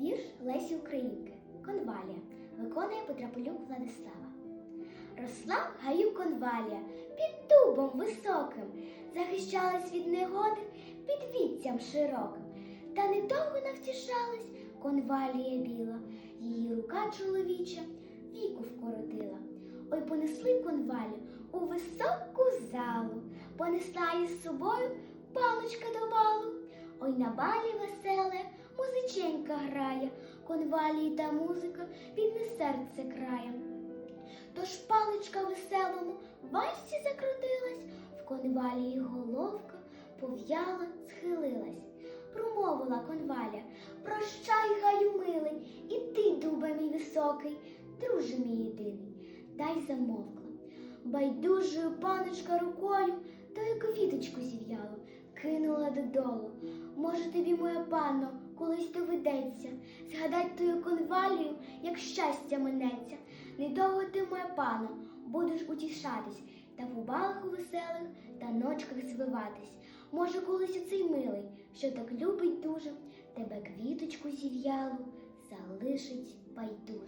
Вірш Лесі Українки. Конвалія. Виконує Петрополюк Владислава. Росла гаю конвалія під дубом високим, захищалась від негоди під віттям широким. Та недовго навтішалась конвалія біла, її рука чоловіча віку вкоротила. Ой, понесли конвалю у високу залу, понесла із собою паличка до балу. Ой, на балі веселе, музиченька грає, конвалії та музика бідне серце крає. Тож паличка веселому вальсі закрутилась, в конвалії головка пов'яла, схилилась. Промовила конваля, прощай, гаю милий, і ти, дубе мій високий, друже мій єдиний, дай замовкла. Байдужою паночка рукою тою квіточку зів'ялу, кинула додолу. Може, тобі, моя панно, колись доведеться згадать тою конвалію, як щастя минеться. Недовго ти, моя панно, будеш утішатись та в убалах веселих та ночках звиватись. Може, колись оцей милий, що так любить дуже, тебе квіточку зів'ялу залишить байдуже.